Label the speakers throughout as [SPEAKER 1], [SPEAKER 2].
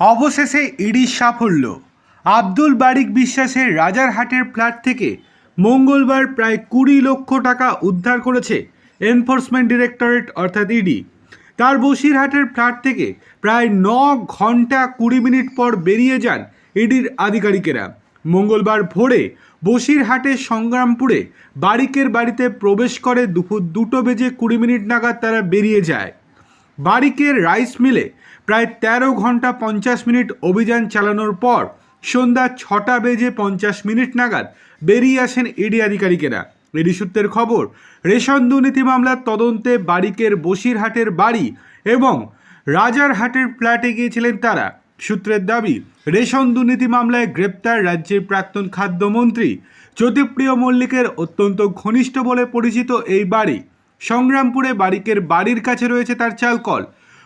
[SPEAKER 1] অবশেষে ইডির সাফল্য। আব্দুল বারিক বিশ্বাসের রাজারহাটের ফ্ল্যাট থেকে মঙ্গলবার প্রায় কুড়ি লক্ষ টাকা উদ্ধার করেছে এনফোর্সমেন্ট ডিরেক্টরেট, অর্থাৎ ইডি। তার বসিরহাটের ফ্ল্যাট থেকে প্রায় ন ঘণ্টা কুড়ি মিনিট পর বেরিয়ে যান ইডির আধিকারিকেরা। মঙ্গলবার ভোরে বসিরহাটের সংগ্রামপুরে বারিকের বাড়িতে প্রবেশ করে দুপুর দুটো বেজে কুড়ি মিনিট নাগাদ তারা বেরিয়ে যায়। বারিকের রাইস মিলে প্রায় তেরো ঘণ্টা পঞ্চাশ মিনিট অভিযান চালানোর পর সন্ধ্যা ছটা বেজে পঞ্চাশ মিনিট নাগাদ বেরিয়ে আসেন ইডি আধিকারিকেরা। ইডি সূত্রের খবর, রেশন দুর্নীতি মামলার তদন্তে বারিকের বসিরহাটের বাড়ি এবং রাজারহাটের ফ্ল্যাটে গিয়েছিলেন তারা। সূত্রের দাবি, রেশন দুর্নীতি মামলায় গ্রেপ্তার রাজ্যের প্রাক্তন খাদ্যমন্ত্রী জ্যোতিপ্রিয় মল্লিকের অত্যন্ত ঘনিষ্ঠ বলে পরিচিত এই বাড়ি। সংগ্রামপুরে বারিকের বাড়ির কাছে রয়েছে তার চালকল।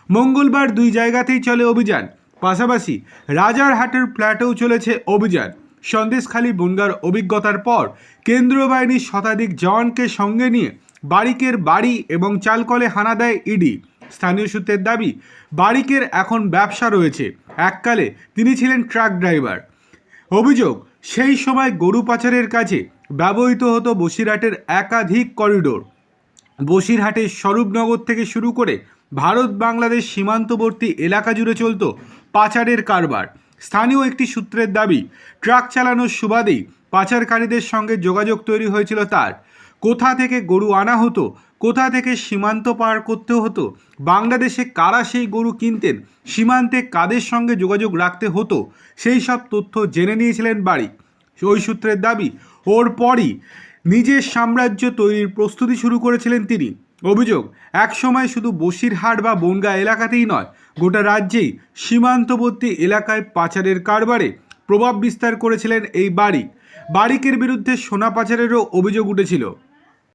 [SPEAKER 1] মঙ্গলবার দুই জায়গাতেই চলে অভিযান। পাশাপাশি রাজারহাটের ফ্ল্যাটেও চলেছে অভিযান। সন্দেশখালী বনগার অভিজ্ঞতার পর কেন্দ্রীয় বাহিনীর শতাধিক জওয়ানকে সঙ্গে নিয়ে বারিকের বাড়ি এবং চালকলে হানা দেয় ইডি। স্থানীয় সূত্রের দাবি, বারিকের এখন ব্যবসা রয়েছে। এককালে তিনি ছিলেন ট্রাক ড্রাইভার। অভিযোগ, সেই সময় গরু পাচারের কাজে ব্যবহৃত হতো বসিরহাটের একাধিক করিডোর। বসিরহাটের স্বরূপনগর থেকে শুরু করে ভারত বাংলাদেশ সীমান্তবর্তী এলাকা জুড়ে চলত পাচারের কারবার। স্থানীয় একটি সূত্রের দাবি, ট্রাক চালানোর সুবাদেই পাচারকারীদের সঙ্গে যোগাযোগ তৈরি হয়েছিল তার। কোথা থেকে গরু আনা হতো, কোথা থেকে সীমান্ত পার করতে হতো, বাংলাদেশে কারা সেই গরু কিনতেন, সীমান্তে কাদের সঙ্গে যোগাযোগ রাখতে হতো, সেই সব তথ্য জেনে নিয়েছিলেন বাড়ি। ওই সূত্রের দাবি, ওর পরই নিজের সাম্রাজ্য তৈরির প্রস্তুতি শুরু করেছিলেন তিনি। অভিযোগ, একসময় শুধু বসিরহাট বা বনগা এলাকাতেই নয়, গোটা রাজ্যেই সীমান্তবর্তী এলাকায় পাচারের কারবারে প্রভাব বিস্তার করেছিলেন এই বাড়ি বারিকের বিরুদ্ধে সোনা পাচারেরও অভিযোগ উঠেছিল।